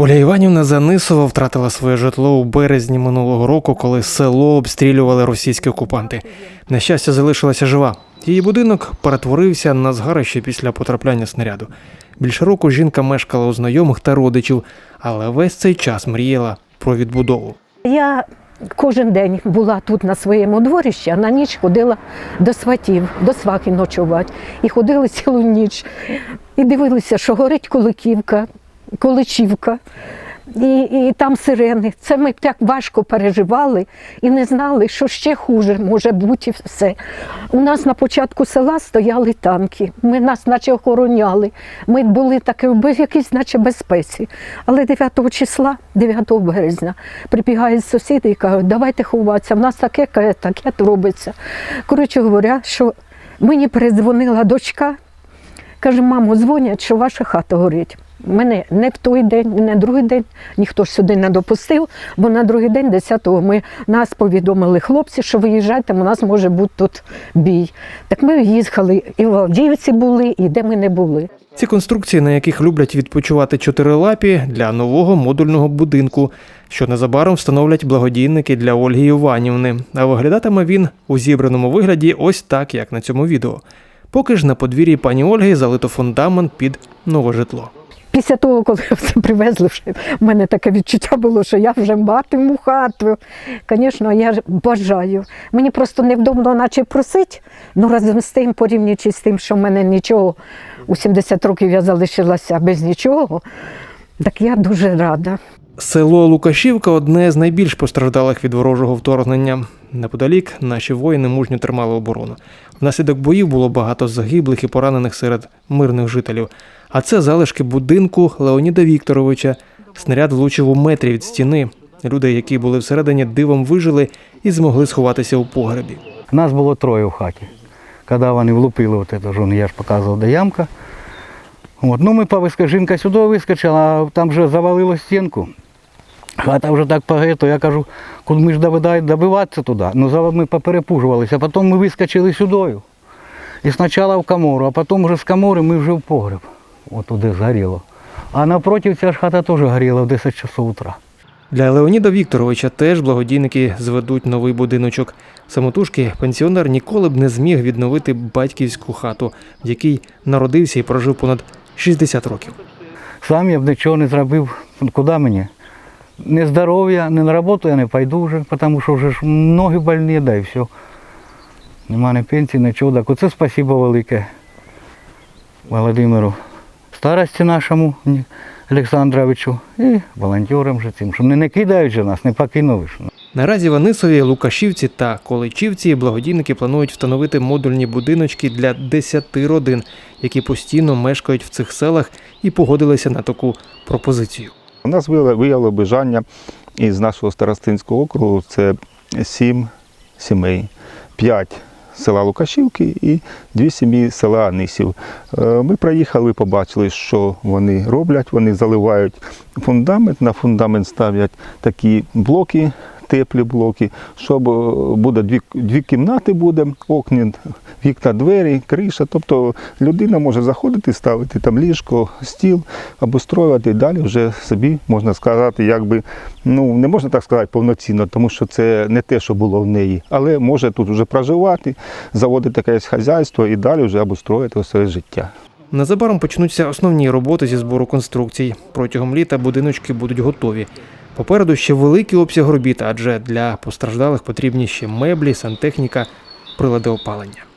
Оля Іванівна Занисова втратила своє житло у березні минулого року, коли село обстрілювали російські окупанти. На щастя, залишилася жива. Її будинок перетворився на згарище після потрапляння снаряду. Більше року жінка мешкала у знайомих та родичів, але весь цей час мріяла про відбудову. Я кожен день була тут на своєму дворищі, а на ніч ходила до сватів, до свахи ночувати. І ходили цілу ніч. І дивилися, що горить Куликівка, Количівка. І, і там сирени. Це ми так важко переживали і не знали, що ще хуже може бути все. У нас на початку села стояли танки. Ми нас наче охороняли. Ми були таке в якійсь наче безпеці. Але 9 числа, 9 березня, прибігають сусіди і кажуть, давайте ховатися, в нас таке, таке робиться. Коротше говоря, що мені передзвонила дочка, каже, мамо, дзвонять, що ваша хата горить. Мене не в той день, не другий день ніхто ж сюди не допустив, бо на другий день, 10-го, ми нас повідомили хлопці, що виїжджайте, у нас може бути тут бій. Так ми їхали і в Авдіївці були, і де ми не були. Ці конструкції, на яких люблять відпочивати чотирилапі для нового модульного будинку, що незабаром встановлять благодійники для Ольги Іванівни. А виглядатиме він у зібраному вигляді ось так, як на цьому відео. Поки ж на подвір'ї пані Ольги залито фундамент під нове житло. Після того, коли все привезли, вже в мене таке відчуття було, що я вже матиму хату. Звісно, я бажаю. Мені просто невдобно наче просить, ну разом з тим, порівнюючи з тим, що в мене нічого у 70 років я залишилася без нічого, так я дуже рада. Село Лукашівка одне з найбільш постраждалих від ворожого вторгнення. Неподалік наші воїни мужньо тримали оборону. Внаслідок боїв було багато загиблих і поранених серед мирних жителів. А це залишки будинку Леоніда Вікторовича. Снаряд влучив у метрі від стіни. Люди, які були всередині, дивом вижили і змогли сховатися у погребі. Нас було троє в хаті. Коли вони влупили от ж, я ж показував, де ямка. От, ну ми повиска, жінка сюди вискочила, а там вже завалило стінку. Хата вже так погає, то я кажу, куди ми ж добиватися туди. Ну за- ми поперепужувалися, а потім ми вискочили сюди. І спочатку в камору, а потім вже з камори ми вже в погреб. От туди згоріло. А напроти ця ж хата теж горіла в 10 часов утра. Для Леоніда Вікторовича теж благодійники зведуть новий будиночок. Самотужки пенсіонер ніколи б не зміг відновити батьківську хату, в якій народився і прожив понад 60 років. Сам я б нічого не зробив. Куди мені? Не здоров'я, не на роботу я не пойду вже, тому що вже ж ноги больні, да і все. Нема ні пенсії, нічого. Так оце спасибо велике Володимиру старості нашому Олександровичу і волонтерам же цим, що не, не кидають же нас, не покинули. Наразі в Анисові, Лукашівці та Количівці благодійники планують встановити модульні будиночки для 10 родин, які постійно мешкають в цих селах і погодилися на таку пропозицію. У нас виявило, бажання із нашого старостинського округу це сім сімей, п'ять села Лукашівки і дві сім'ї села Анисів. Е, Ми приїхали, побачили, що вони роблять. Вони заливають фундамент, на фундамент ставлять такі блоки. Теплі блоки, щоб е, буде дві, дві кімнати буде, окні, вікна, двері, криша. Тобто людина може заходити, ставити там ліжко, стіл, обустроювати і далі вже собі можна сказати, якби ну не можна так сказати повноцінно, тому що це не те, що було в неї, але може тут вже проживати, заводити якесь хазяйство і далі вже обустроїти своє життя. Незабаром почнуться основні роботи зі збору конструкцій. Протягом літа будиночки будуть готові. Попереду ще великий обсяг робіт, адже для постраждалих потрібні ще меблі, сантехніка, прилади опалення.